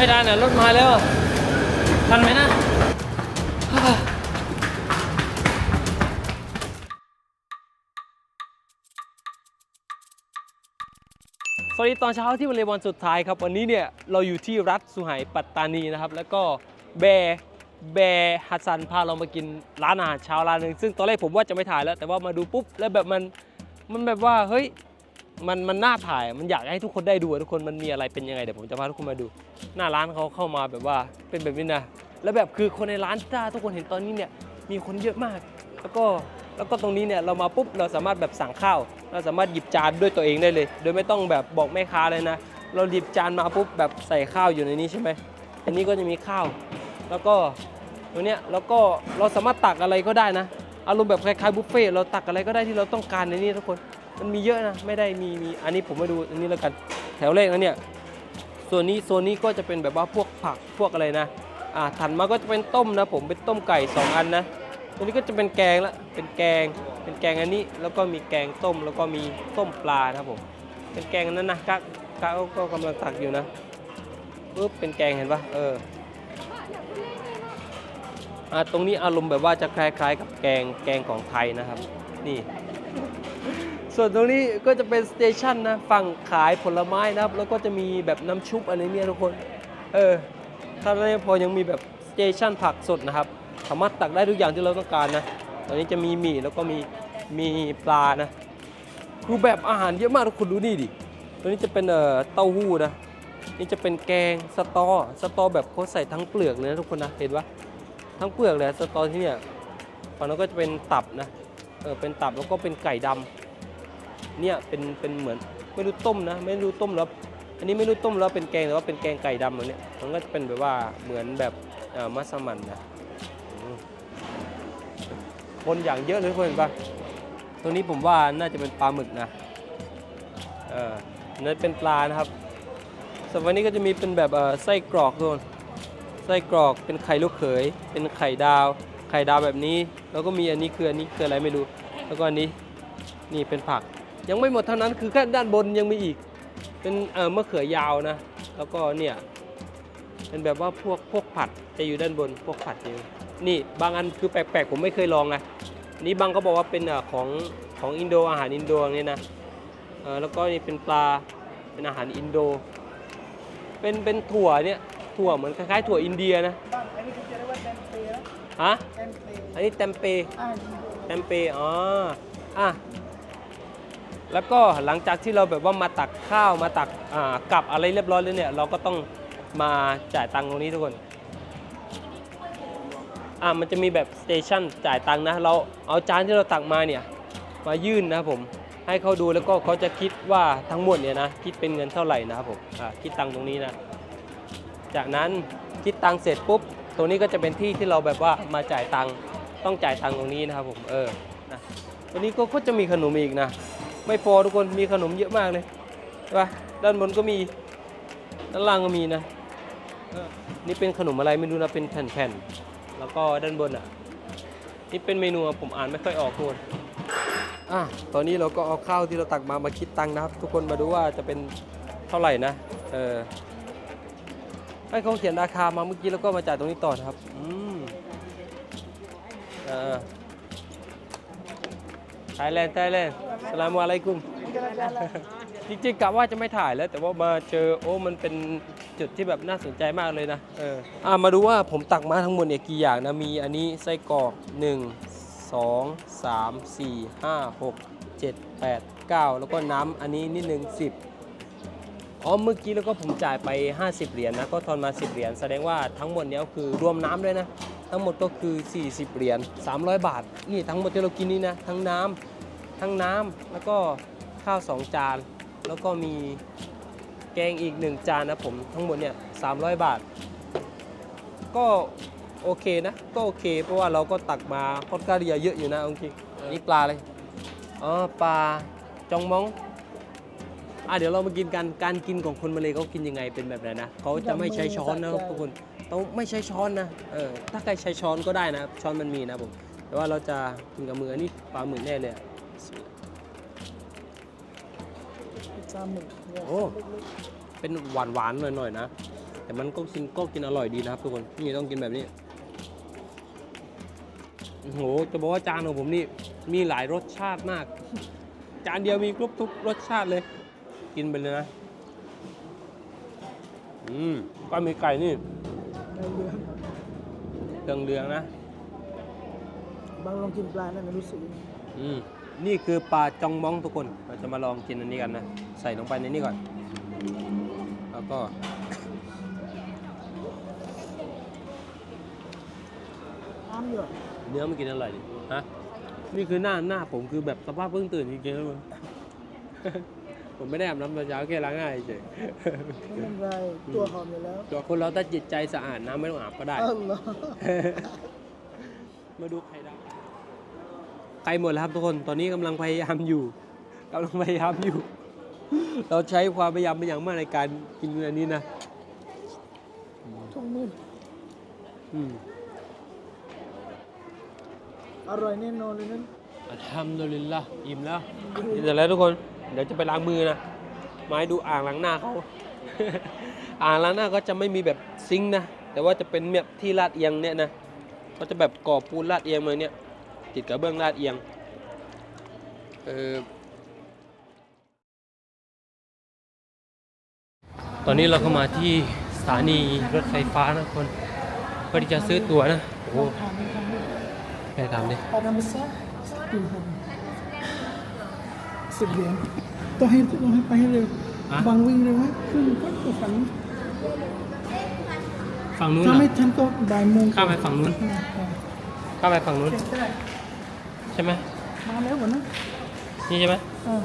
ไม่ทันอะรถมาแล้วทันไหมนะสวัสดีตอนเช้าที่วันเลวันสุดท้ายครับ วันนี้เนี่ยเราอยู่ที่รัฐสุไหงปัตตานีนะครับ แล้วก็แบร์แบร์ฮัสซันพาเรามากินร้านอาหารเช้าร้านหนึ่งซึ่งตอนแรกผมว่าจะไม่ถ่ายแล้ว แต่ว่ามาดูปุ๊บแล้วแบบมันมันแบบว่าเฮ้ย มันมันน่าถ่ายมันอยากให้ทุกคนได้ดูอะทุกคนมันมีอะไรเป็นยังไงเดี๋ยวผมจะพาทุกคนมาดู หน้าร้านเขาเข้ามาแบบว่าเป็นแบบนี้นะแล้วแบบคือคนในร้านถ้าทุกคนเห็นตอนนี้เนี่ยมีคนเยอะมาก แล้วก็แล้วก็ตรงนี้เนี่ยเรามาปุ๊บเราสามารถแบบสั่งข้าว เราสามารถหยิบจานด้วยตัวเองได้เลย โดยไม่ต้องแบบบอกแม่ค้าเลยนะ เราหยิบจานมาปุ๊บแบบใส่ข้าวอยู่ในนี้ใช่ไหมอันนี้ก็จะมีข้าว แล้วก็ตัวเนี้ยแล้วก็เราสามารถตักอะไรก็ได้นะอารมณ์แบบคล้ายๆบุฟเฟ่ต์เราตักอะไรก็ได้ที่เราต้องการในนี้ทุกคน มันมีเยอะนะ ไม่ได้มีมีอันนี้ผมมาดูอันนี้แล้วกันแถวเลขนะเนี่ยส่วนนี้โซนนี้ก็จะเป็นแบบว่าพวกผักพวกอะไรนะอ่าถัดมาก็จะเป็นต้มนะผมเป็นต้มไก่สองอันนะตัวนี้ก็จะเป็นแกงละเป็นแกง เป็นแกงอันนี้แล้วก็มีแกงต้มแล้วก็มีต้มปลานะครับผม เป็นแกงอันนั้นนะกะกะก็กำลังตักอยู่นะปุ๊บเป็นแกงเห็นปะเอออ่าตรงนี้อารมณ์แบบว่าจะคล้ายๆ กับแกงแกงของไทยนะครับ นี่ ส่วนตรงนี้ก็จะเป็นสเตชันนะฝั่งขายผลไม้นะครับ แล้วก็จะมีแบบน้ำชุบอะไรเนี่ยทุกคน เออถ้าไม่พอยังมีแบบสเตชันผักสดนะครับ สามารถตักได้ทุกอย่างที่เราต้องการนะ ตอนนี้จะมีหมี่แล้วก็มีมีปลานะ คือแบบอาหารเยอะมากทุกคนดูนี่ดิ ตัวนี้จะเป็นเอ่อเต้าหู้นะ นี่จะเป็นแกงสตอ สตอแบบเขาใส่ทั้งเปลือกเลยนะทุกคนนะ เห็นปะทั้งเปลือกเลยสตอที่เนี่ยฝั่งนั้นก็จะเป็นตับนะ เออเป็นตับแล้วก็เป็นไก่ดำ เนี่ยเป็นเป็นเหมือนไม่รู้ต้มนะ ไม่รู้ต้มแล้วอันนี้ไม่รู้ต้มแล้วเป็นแกงแต่ว่าเป็นแกงไก่ดำแบบเนี้ยมันก็จะเป็นแบบว่าเหมือนแบบมัสมั่นนะคนอย่างเยอะเลยคนเห็นปะตัวนี้ผมว่าน่าจะเป็นปลาหมึกนะเออนั่นเป็นปลานะครับส่วนวันนี้ก็จะมีเป็นแบบไส้กรอกทุกคนไส้กรอกเป็นไข่ลูกเขย เป็นไข่ดาว ไข่ดาวแบบนี้ แล้วก็มีอันนี้คืออันนี้คืออะไรไม่รู้ แล้วก็อันนี้นี่เป็นผัก ยังไม่หมดเท่านั้นคือแค่ด้านบนยังมีอีก เป็นเอ่อมะเขือยาวนะ แล้วก็เนี่ยเป็นแบบว่าพวกพวกผัดจะอยู่ด้านบนพวกผัดอยู่นี่บางอันคือแปลกๆ ผมไม่เคยลองนะอันนี้บางก็บอกว่าเป็นเอ่อของของอินโดอาหารอินโดอย่างนี้นะเออแล้วก็นี่เป็นปลาเป็นอาหารอินโด เป็นเป็นถั่วเนี่ยถั่วเหมือนคล้ายๆถั่วอินเดียนะบ้างอันนี้เขาจะเรียกว่าแตมเปนะฮะแตมเปอันนี้เต็มเปอ่าเต็มเปอ๋ออะ แล้วก็หลังจากที่เราแบบว่ามาตักข้าวมาตักกับอะไรเรียบร้อยแล้วเนี่ยเราก็ต้องมาจ่ายตังค์ตรงนี้ทุกคนอะมันจะมีแบบสเตชันจ่ายตังค์นะเราเอาจานที่เราตักมาเนี่ยมายื่นนะผมให้เขาดูแล้วก็เขาจะคิดว่าทั้งหมดเนี่ยนะคิดเป็นเงินเท่าไหร่นะครับผมอะคิดตังค์ตรงนี้นะจากนั้นคิดตังค์เสร็จปุ๊บตรงนี้ก็จะเป็นที่ที่เราแบบว่ามาจ่ายตังค์ต้องจ่ายตังค์ตรงนี้นะครับผมเออนะตัวนี้ก็ก็จะมีขนมอีกนะ ไม่พอทุกคนมีขนมเยอะมากเลยใช่ปะด้านบนก็มีด้านล่างก็มีนะนี่เป็นขนมอะไรไม่รู้นะเป็นแผ่นๆแล้วก็ด้านบนอะนี่เป็นเมนูผมอ่านไม่ค่อยออกทุกคนอะตอนนี้เราก็เอาข้าวที่เราตักมามาคิดตังค์นะครับ ทุกคนมาดูว่าจะเป็นเท่าไหร่นะเออให้เขาเขียนราคามาเมื่อกี้แล้วก็มาจ่ายตรงนี้ต่อนะครับอืมอ่า ไทยแลนด์ไทยแลนด์สลามอะลัยกุมจริงๆกะว่าจะไม่ถ่ายแล้ว แต่ว่ามาเจอโอ้มันเป็นจุดที่แบบน่าสนใจมากเลยนะเอออ่ามาดูว่าผมตักมาทั้งหมดเนี่ยกี่อย่างนะมีอันนี้ไส้กรอก1 2 3 4 5 6 7 8 9 แล้วก็น้ำอันนี้นิดนึง10อ๋อเมื่อกี้แล้วก็ผมจ่ายไป 50 เหรียญนะก็ทอนมา 10 เหรียญแสดงว่าทั้งหมดเนี้ยคือรวมน้ำด้วยนะทั้งหมดก็คือ 40 เหรียญ300 บาท นี่ทั้งหมดที่เรากินนี่นะทั้งน้ำ ทั้งน้ำแล้วก็ข้าว 2 จาน แล้วก็มีแกงอีก 1 จานนะผมทั้งหมดเนี่ย300 บาท ก็โอเคนะก็โอเค เพราะว่าเราก็ตักมาค่อนข้างที่จะเยอะอยู่นะโอเคนี่ปลาเลยอ๋อปลาจองมองอะเดี๋ยวเรามากินกันการกินของคนมาเลยเขากินยังไงเป็นแบบไหนนะเขาจะไม่ใช้ช้อนนะทุกคนต้องไม่ใช้ช้อนนะเออถ้าใครใช้ช้อนก็ได้นะช้อนมันมีนะผมแต่ว่าเราจะกินกับมืออันนี้ปลาหมึกแน่เลย อะจาหมึกโอ้ เป็นหวานหวานๆหน่อยๆนะ แต่มันก็กินก็กินอร่อยดีนะครับทุกคน นี่ต้องกินแบบนี้ โอ้โห จะบอกว่าจานของผมนี่ มีหลายรสชาติมาก จานเดียวมีครบทุกรสชาติเลย กินไปเลยนะ อืมก็มีไก่นี่ไก่เหลืองเรืองเรืองๆนะ บางลองกินปลานั่นนะรู้สึกยังไงอืม นี่คือปลาจองมองทุกคน เราจะมาลองกินอันนี้กันนะ ใส่ลงไปในนี้ก่อน แล้วก็ น้ำเยอะเนื้อมันกินอร่อยดิฮะ นี่คือหน้าหน้าผมคือแบบสภาพเพิ่งตื่นจริงๆแล้วมึง ผมไม่ได้อาบน้ำตอนเช้าแค่ล้างหน้าเฉยไม่เป็นไรตัวหอมอยู่แล้วตัวคนเราถ้าจิตใจสะอาดน้ำไม่ต้องอาบก็ได้ เออเหรอ มาดูไข่ ดาวไข่หมดแล้วครับทุกคนตอนนี้กำลังพยายามอยู่กำลังพยายามอยู่ เราใช้ความพยายามเป็นอย่างมากในการกินอันนี้นะทุ่งมืดอืมอร่อยแน่นอนเลยนั้นอัลฮัมดุลิลละอิ่มแล้วอิ่มเสร็จแล้วทุกคนเดี๋ยวจะไปล้างมือนะมาให้ดูอ่างล้างหน้าเขาอ่างล้างหน้าก็จะไม่มีแบบซิงค์นะแต่ว่าจะเป็นแบบที่ลาดเอียงเนี่ยนะก็จะแบบก่อปูนลาดเอียงมาเนี่ย ติดกับเบื้องลาดเอียง เออตอนนี้เราก็มาที่สถานีรถไฟฟ้านะคนเพื่อที่จะซื้อตั๋วนะ โอ้โหทานไม่ทานไม่ใครทำดิปลาดำไปซะดูผมสิบเหรียญต้องให้ต้องให้ไปให้เร็วฮะบางวิ่งเร็วไหมครึ่งก็ตัวฝันฝั่งนู้นถ้าเหรไม่อทันก็บ่ายโมงข้ามไปฝั่งนู้นอ่าอ่าข้ามไปฝั่งนู้นเก็บได้ ใช่ไหมมาแล้วบ่นะนี่ใช่ไหมอ่า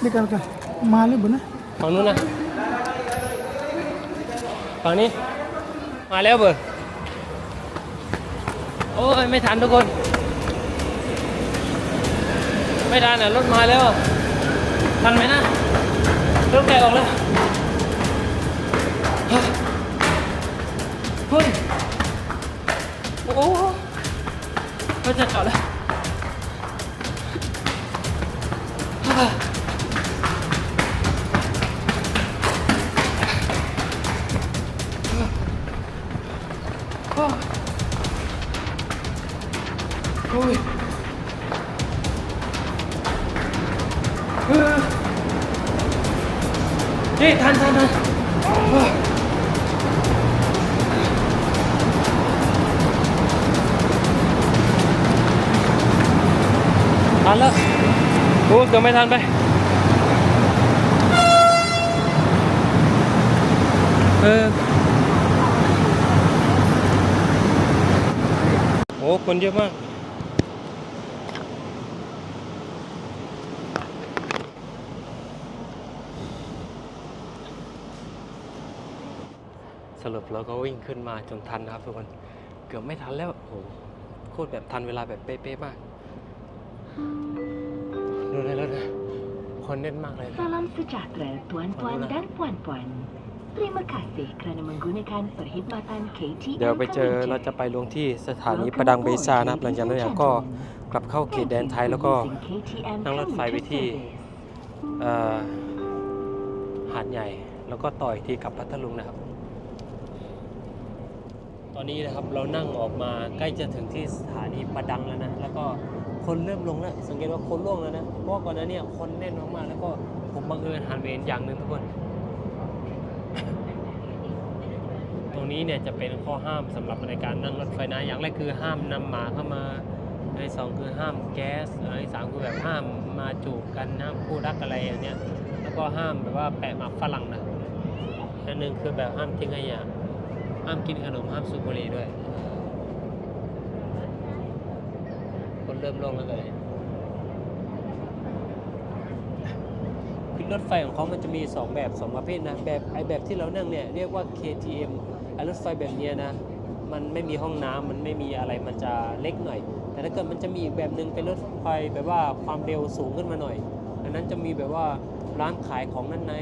เดียวกันกันมาแล้วบ่นะฝั่งนู้นนะฝั่งนี้ มาแล้วเบอร์โอ้ยไม่ทันทุกคน ไม่ทันอะรถมาแล้วทันไหมนะรถแกออกแล้วเฮ้ยโอ้โหรถจะจอดแล้ว โอ้ย เออนี่ทันทันทันโอ้ยวโอ้เกือบไม่ทันไปเออโอ้คนเยอะมากสรุปเราก็วิ่งขึ้นมาจนทันนะครับทุกคน เกือบไม่ทันแล้ว โอ้โหโคตรแบบทันเวลาแบบเป๊ะๆมาก ดูได้แล้วนะคนแน่นมากเลยนะ Salam sejahtera tuan-tuan Alhamdulillah. dan puan-puan. Terima kasih kerana menggunakan perkhidmatan KTM เดี๋ยวไปเจอเราจะไปลงที่สถานีประดังเบซานะครับ หลังจากนั้นเนี่ยก็กลับเข้าเขตแดนไทยแล้วก็นั่งรถไฟไปที่เอ่อหาดใหญ่แล้วก็ต่ออีกทีกลับพัทลุงนะครับ ตอนนี้นะครับเรานั่งออกมาใกล้จะถึงที่สถานีประดังแล้วนะ แล้วก็ คนเริ่มลงแล้ว สังเกตว่าคนล่วงแล้วนะ เพราะก่อนหน้าเนี้คนแน่นมากๆแล้วก็ผมบังเอิญหันเห็นอย่างหนึ่งทุกคน ตรงนี้เนี่ยจะเป็นข้อห้ามสำหรับในการนั่งรถไฟนะ อย่างแรกคือห้ามนำหมาเข้ามาอันที่สองคือห้ามแก๊สอันที่สามคือแบบห้ามมาจูบกันห้ามคู่รักอะไรอย่างเนี้ย แล้วก็ห้ามแบบว่าแปะหมากฝรั่งนะอันหนึ่งคือแบบห้ามทิ้งขยะห้ามกินขนมห้ามสูบบุหรี่ด้วย คน เริ่มลงแล้วเลยคือรถไฟของเขามันจะมี 2 แบบ 2 ประเภทนะ แบบไอแบบที่เรานั่งเนี่ยเรียกว่า KTM ไอรถไฟแบบเนี้ยนะ มันไม่มีห้องน้ำมันไม่มีอะไรมันจะเล็กหน่อย แต่ถ้าเกิดมันจะมีอีกแบบหนึ่งเป็นรถไฟแบบว่าความเร็วสูงขึ้นมาหน่อย อันนั้นจะมีแบบว่าร้านขายของด้านใน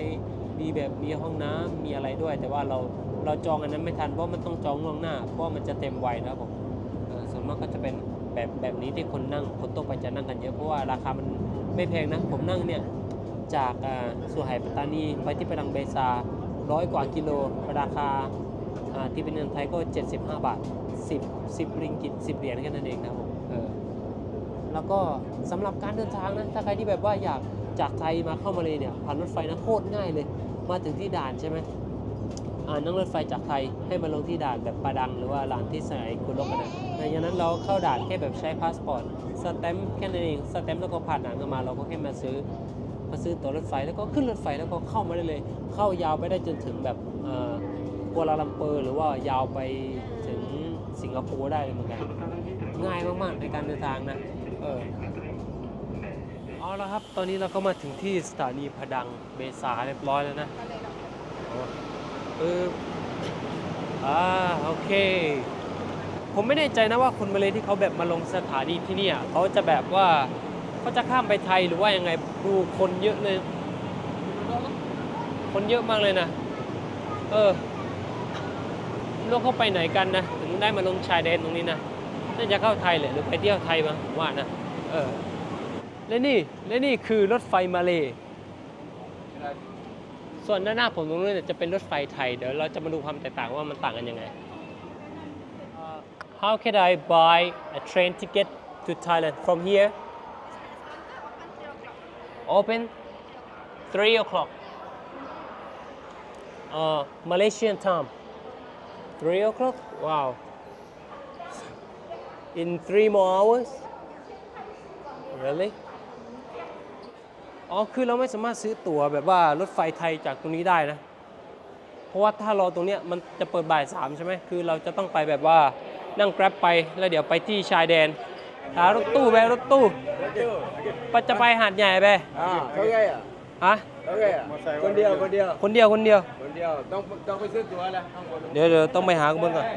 มีแบบมีห้องน้ำมีอะไรด้วย แต่ว่าเราเราจองอันนั้นไม่ทันเพราะมันต้องจองล่วงหน้า เพราะมันจะเต็มไวนะครับผมส่วนมากก็จะเป็น แบบแบบนี้ที่คนนั่งคนทั่วไปจะนั่งกันเยอะเพราะว่าราคามันไม่แพงนะ ผมนั่งเนี่ยจากอ่าสุไหปัตตานีไปที่ปดังเบซาร้อยกว่ากิโลราคาที่เป็นเงินไทยก็ 75 บาท 10 10ริงกิต10 เหรียญแค่นั้นเองนะผมเออแล้วก็สำหรับการเดินทางนะถ้าใครที่แบบว่าอยากจากไทยมาเข้ามาเลยเนี่ยผ่านรถไฟนะโคตรง่ายเลย มาถึงที่ด่านใช่ไหม นั่งรถไฟจากไทยให้มาลงที่ด่านแบบปาดัง หรือว่าด่านที่สายกุลกนะในจากนั้นเราเข้าด่านแค่แบบใช้พาสปอร์ตสแตมป์แค่นั้นเองสแตมป์แล้วก็ผ่านด่านกันมา เราก็แค่มาซื้อมาซื้อตั๋วรถไฟแล้วก็ขึ้นรถไฟแล้วก็เข้ามาได้เลย เข้ายาวไปได้จนถึงแบบกัวลาลัมเปอร์ หรือว่ายาวไปถึงสิงคโปร์ได้เลยเหมือนกัน ง่ายมากๆในการเดินทางนะเออเอาละครับ ตอนนี้เราก็มาถึงที่สถานีพดังเบซาเรียบร้อยแล้วนะ เอออ่าโอเค ผมไม่แน่ใจนะว่าคนมาเลยที่เขาแบบมาลงสถานีที่เนี่ยเขาจะแบบว่าเขาจะข้ามไปไทยหรือว่ายังไงดูคนเยอะเลย คนเยอะมากเลยนะ เออไม่รู้เขาไปไหนกันนะ ถึงได้มาลงชายแดนตรงนี้นะน่าจะเข้าไทยแหละหรือไปเที่ยวไทยมาผมว่านะเออและนี่และนี่คือรถไฟมาเลย ส่วนด้านหน้าผมตรงนู้นเนยจะเป็นรถไฟไทย เดี๋ยวเราจะมาดูความแตกต่างว่ามันต่างกันยังไง How can I buy a train ticket to Thailand from here? Open 3 o'clock. Uh, Malaysian time. 3 o'clock? Wow. In 3 more hours? Really? อ๋อ คือเราไม่สามารถซื้อตั๋วแบบว่ารถไฟไทยจากตรงนี้ได้นะ เพราะว่าถ้ารอตรงเนี้ยมันจะเปิดบ่ายสามใช่ไหม คือเราจะต้องไปแบบว่านั่งแกร็บไปแล้วเดี๋ยวไปที่ชายแดนหารถตู้ไปรถตู้ไปจะไปหาดใหญ่ไปอ่าเขาไงอะฮะเขาไงอะคนเดียวคนเดียวคนเดียวคนเดียวคนเดียวต้องต้องไปซื้อตั๋วแล้วข้างบนเดี๋ยวเดี๋ยวต้องไปหาคุณเบิ้งก่อนไ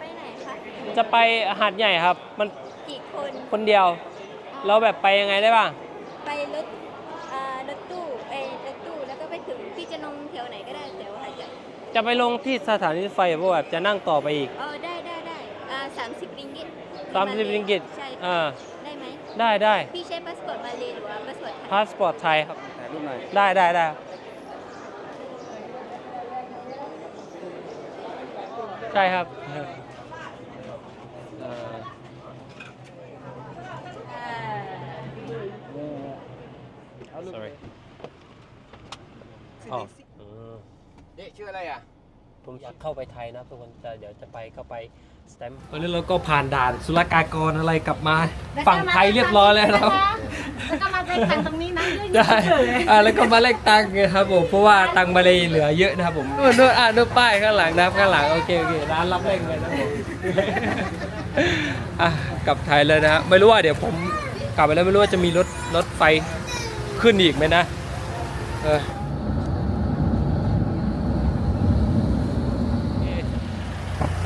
ปไหนคะจะไปหาดใหญ่ครับ มันกี่คนคนเดียว เราแบบไปยังไงได้บ้าง ไปรถอ่ารถตู้เอ้ยรถตู้แล้วก็ไปถึงพี่จะลงแถวไหนก็ได้แถวหาดใหญ่จะไปลงที่สถานีรถไฟเพราะแบบจะนั่งต่อไปอีก อ๋อได้ได้ได้อ่าสามสิบริงกิต30ริงกิตใช่อ่าได้ไหมได้ได้พี่ใช้พาสปอร์ตมาเลยหรือว่าพาสปอร์ตไทยพาสปอร์ตไทยครับ ถ่ายรูปหน่อยได้ได้ได้ใช่ครับเอ่ออ่า อ๋อเออเด็กชื่ออะไรอะ ผมอยากเข้าไปไทยนะครับทุกคนแต่เดี๋ยวจะไปก็ไปสแตมป์ตอนนี้เราก็ผ่านด่านศุลกากรอะไรกลับมาฝั่งไทยเรียบร้อยแล้วนะครับแล้วก็มาเป็นทางตรงนี้นะได้อ่าแล้วก็มาเลขตังค์นะครับผมเพราะว่าตังค์มาเลยเหลือเยอะนะครับผมนู่นนู่นอ่านู่นป้ายข้างหลังนะครับข้างหลังโอเคโอเคร้านรับเลขเงินนะครับผมอะกลับไทยเลยนะฮะไม่รู้ว่าเดี๋ยวผมกลับไปแล้วไม่รู้ว่าจะมีรถรถไฟขึ้นอีกไหมนะเออ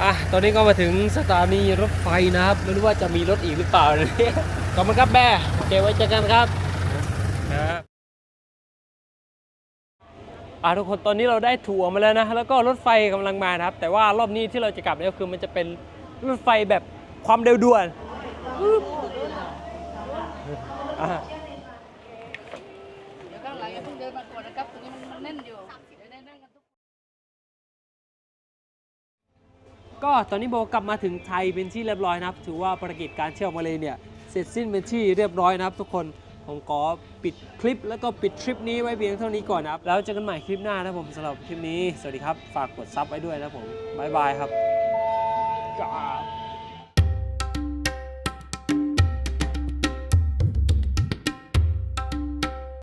อะตอนนี้ก็มาถึงสถานีรถไฟนะครับไม่รู้ว่าจะมีรถอีกหรือเปล่าเนี่ยขอบคุณครับแม่โอเคไว้เจอกันครับครับอ่าทุกคนตอนนี้เราได้ถั่วมาแล้วนะแล้วก็รถไฟกำลังมานะครับ แต่ว่ารอบนี้ที่เราจะกลับเนี่ยคือมันจะเป็นรถไฟแบบความเร็วด่วนอ่า เดี๋ยวข้างหลังอย่าเพิ่งเดินมาก่อนนะครับ ตรงนี้มันมันแน่นอยู่ เดี๋ยวได้นั่งกันทุก ก็ตอนนี้โบกลับมาถึงไทยเป็นที่เรียบร้อยนะครับ ถือว่าภารกิจการเที่ยวมาเลยเนี่ยเสร็จสิ้นเป็นที่เรียบร้อยนะครับ ทุกคนผมขอปิดคลิปแล้วก็ปิดทริปนี้ไว้เพียงเท่านี้ก่อนนะครับ แล้วเจอกันใหม่คลิปหน้านะครับผมสำหรับคลิปนี้ สวัสดีครับ ฝากกดซับไว้ด้วยนะครับผมบายบายครับจ้า